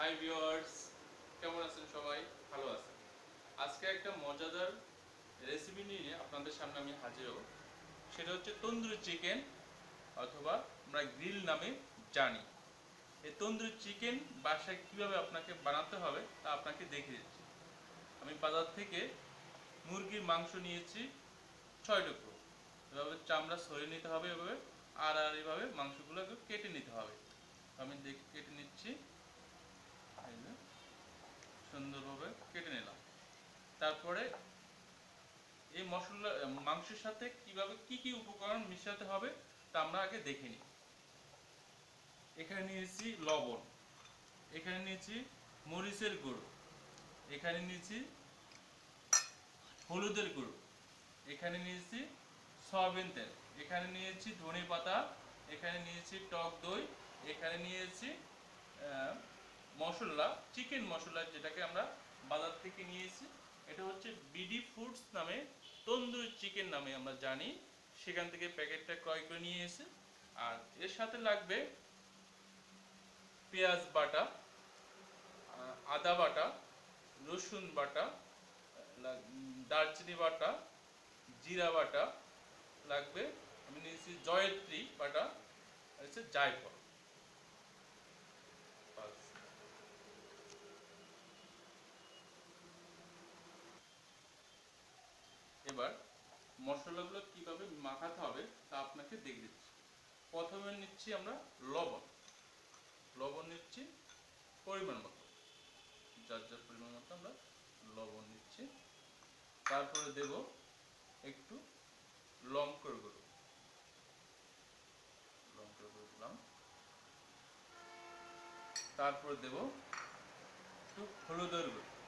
Hi viewers কেমন আছেন সবাই? ভালো আছেন। আজকে একটা মজাদার রেসিপি নিয়ে আপনাদের সামনে আমি হাজির হব। সেটা হচ্ছে তন্দুরি চিকেন অথবা আমরা গ্রিল নামে জানি। এই তন্দুরি চিকেন বাসায় কীভাবে আপনাকে বানাতে হবে তা আপনাকে দেখিয়ে দিচ্ছি। আমি বাজার থেকে মুরগির মাংস নিয়েছি ছয় টুকরো। এভাবে চামড়া সরিয়ে নিতে হবে এভাবে, আর আর এইভাবে মাংসগুলোকে কেটে নিতে হবে। আমি দেখ, কেটে নিচ্ছি। সুন্দরভাবে কেটে নিলাম। তারপরে এই মশলা, মাংসের সাথে কীভাবে কি কি উপকরণ মিশাতে হবে তা আমরা আগে দেখে নিই। এখানে নিয়েছি লবণ, এখানে নিয়েছি মরিচের গুঁড়ো, এখানে নিয়েছি হলুদের গুঁড়ো, এখানে নিয়েছি সয়াবিন তেল, এখানে নিয়েছি ধনে পাতা এখানে নিয়েছি টক দই, এখানে নিয়েছি মশলা চিকেন মশলা যেটাকে আমরা বাজার থেকে নিয়েছি, এটা হচ্ছে বিডি ফুডস নামে, তন্দুরি চিকেন নামে আমরা জানি। সেখান থেকে প্যাকেটটা ক্রয় করে নিয়ে এসে, আর এর সাথে লাগবে পেঁয়াজ বাটা আদা বাটা, রসুন বাটা দারচিনি বাটা, জিরা বাটা, লাগবে, আমি নিয়েছি জয়ত্রী বাটা হচ্ছে জায়ফল। এবার মশলাগুলো কীভাবে মাখাতে হবে তা আপনাকে দেখে দিচ্ছি। প্রথমে নিচ্ছি আমরা লবণ। লবণ নিচ্ছি পরিমাণ মতো। যার যার পরিমাণ মতো আমরা লবণ নিচ্ছি। তারপরে দেব একটু লঙ্কার গুঁড়ো। লঙ্কার গুঁড়ো দিলাম। তারপরে দেব একটু হলুদের গুঁড়ো।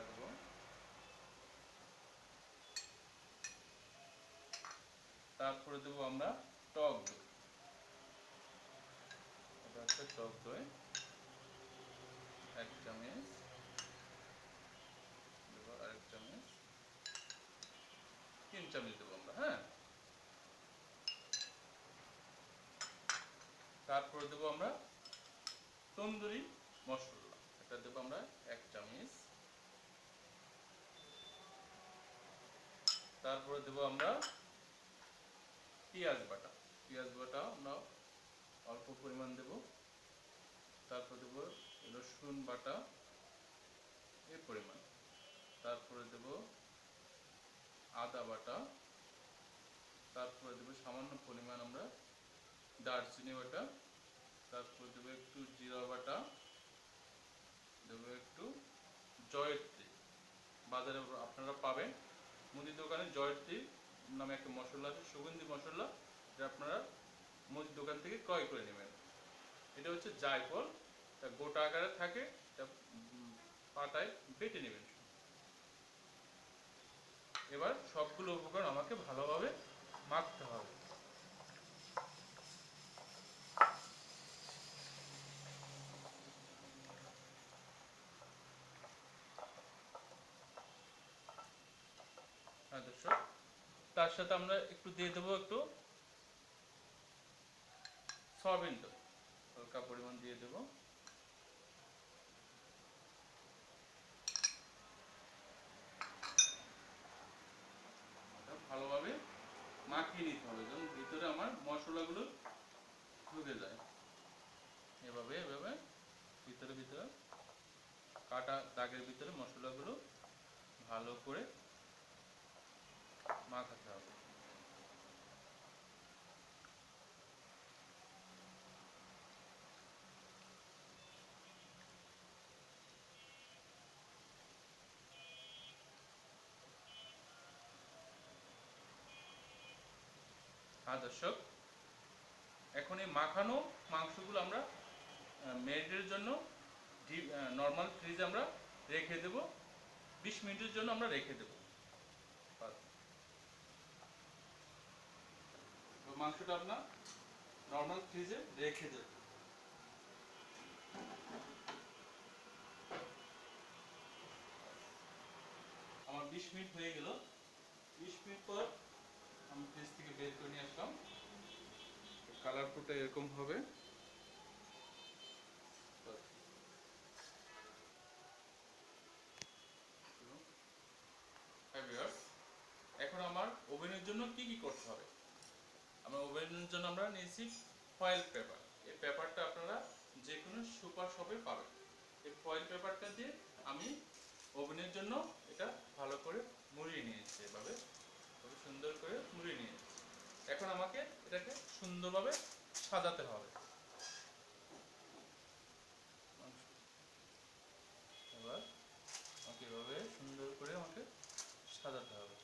দেব তারপরে দেব আমরা টক দই। এটা হচ্ছে টক দই, এক চামচ। দেবো আরেক চামচ। তিন চামচ দেবো আমরা হ্যাঁ? তারপরে দেবো আমরা তন্দুরি মশলা। এটা দেবো আমরা এক চামচ। তারপরে দেবো আমরা পেঁয়াজ বাটা। পেঁয়াজ বাটা আমরা অল্প পরিমাণ দেব। তারপর দেব রসুন বাটা এই পরিমাণ। তারপরে দেব আদা বাটা। তারপরে দেব সামান্য পরিমাণ আমরা দারচিনি বাটা। তারপর দেবো একটু জিরা বাটা। দেবো একটু জয়ত্রী বাজারে আপনারা পাবেন। মুদির দোকানে জয়ত্রী নামে একটা মশলা আছে, সুগন্ধি মশলা যেটা আপনারা মুদির দোকান থেকে ক্রয় করে নেবেন। এটা হচ্ছে জায়ফল, তা গোটা আকারে থাকে, তা পাতায় বেটে নেবেন। এবার সবগুলো উপকরণ আমাকে ভালোভাবে মাখতে হবে। হ্যাঁ তার সাথে আমরা একটু দিয়ে দেবো একটু সয়াবিন হালকা পরিমাণ দিয়ে দেবো। ভালোভাবে মাখিয়ে নিতে হবে যেমন ভিতরে আমার মশলাগুলো ঢুকে যায়। এভাবে এভাবে, ভিতরে ভিতরে, কাটা দাগের ভিতরে মশলাগুলো ভালো করে মাখাতে হবে হ্যাঁ দর্শক, এখন এই মাখানো মাংসগুলো আমরা মেরিটের জন্য নর্মাল ফ্রিজে আমরা রেখে দেব। বিশ মিনিটের জন্য আমরা রেখে দেব। মাংসটা আপনার নর্মাল ফ্রিজে রেখে দেব। আমার বিশ মিনিট হয়ে গেল। বিশ মিনিট পর আমি থেকে বের করে নিয়ে আসলাম। কালারফুলটা এরকম হবে। এখন আমার ওভেনের জন্য কি কি করতে হবে? আমার ওভেনের জন্য আমরা নিয়েছি ফয়েল পেপার এই পেপারটা আপনারা যে কোনো সুপার শপে পাবেন। এই ফয়েল পেপারটা দিয়ে আমি ওভেনের জন্য এটা ভালো করে মুড়িয়ে নিয়েছি এভাবে খুব সুন্দর করে মুড়িয়ে নিয়েছি এখন আমাকে এটাকে সুন্দরভাবে সাজাতে হবে। এবার আমাকে এভাবে সুন্দর করে আমাকে সাজাতে হবে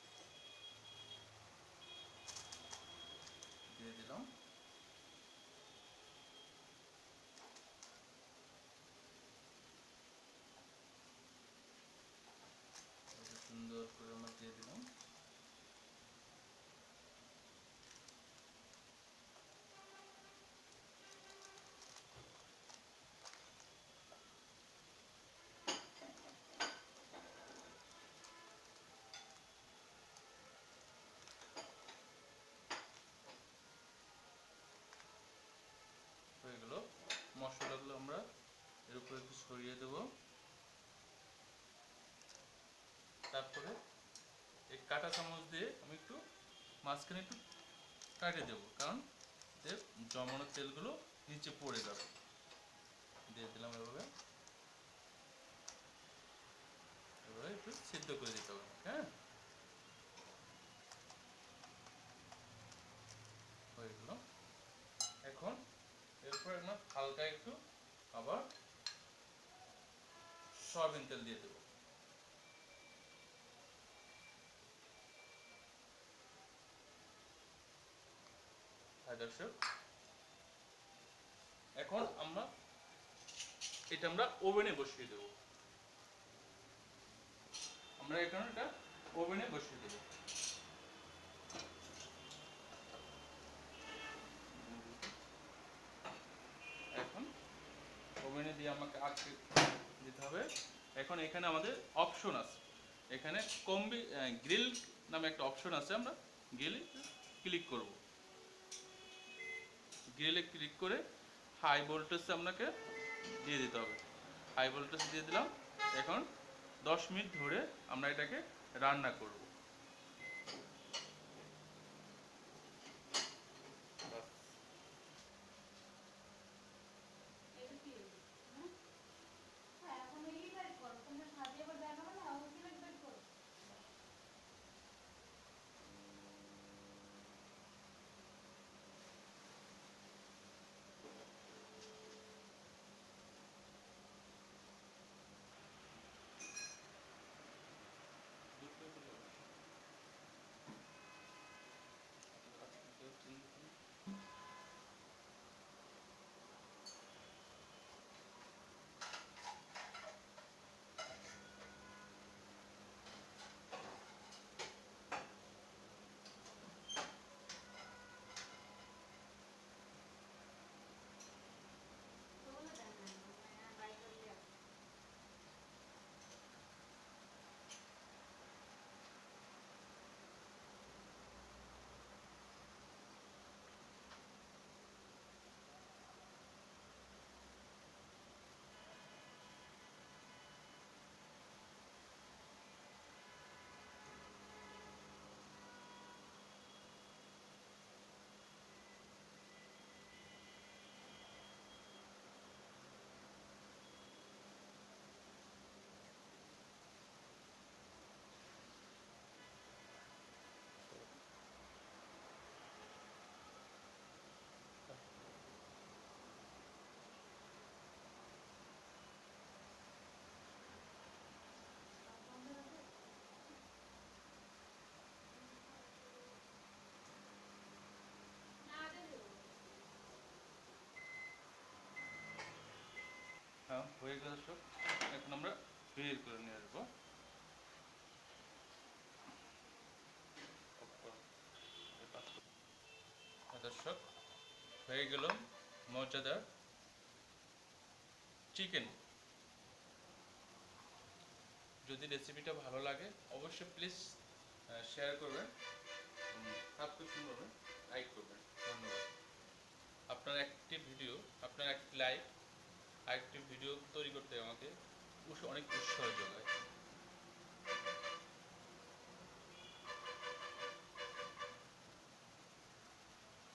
দিয়ে দিলাম এভাবে সুন্দর করে আমরা দিয়ে দিলাম হয়ে গেল মশলাগুলো আমরা এর উপরে একটু ছড়িয়ে দেব। তারপরে এই কাটা চামচ দিয়ে আমি একটু মাঝখানে একটু কাটে দেবো, কারণ এতে জমানো তেলগুলো নিচে পড়ে যাবে। দিয়ে দিলাম এভাবে। এভাবে একটু সিদ্ধ করে দিতে হবে হ্যাঁ? হয়ে গেল। এখন এরপর হালকা একটু আবার সয়াবিন তেল দিয়ে দেবো। দর্শক। এখন আমরা, এটা আমরা ওভেনে বসিয়ে দেবো। আমরা এখন এটা ওভেনে বসিয়ে দেবো। এখন ওভেনে দিয়ে আমাকে আটকে হবে। এখন এখানে আমাদের অপশন আছে। এখানে কম্বি গ্রিল নামে একটা অপশন আছে আমরা। গ্রিলে ক্লিক করব। গ্রিলে ক্লিক করে হাই ভোল্টেজ আপনাকে দিয়ে দিতে হবে। হাই ভোল্টেজ দিয়ে দিলাম। এখন দশ মিনিট ধরে আমরা এটাকে রান্না করব। হ্যাঁ গেল সব। এখন আমরা বের করে নিয়ে আসব। হ্যাঁ, দর্শক হয়ে গেল মজাদার চিকেন যদি রেসিপিটা ভালো লাগে অবশ্যই প্লিজ শেয়ার করবেন। সাবস্ক্রিপশন করবেন লাইক করবেন। ধন্যবাদ। আপনার একটি ভিডিও আপনার একটি লাইক আরেকটি ভিডিও তৈরি করতে আমাকে অনেক উৎসাহ যোগায়।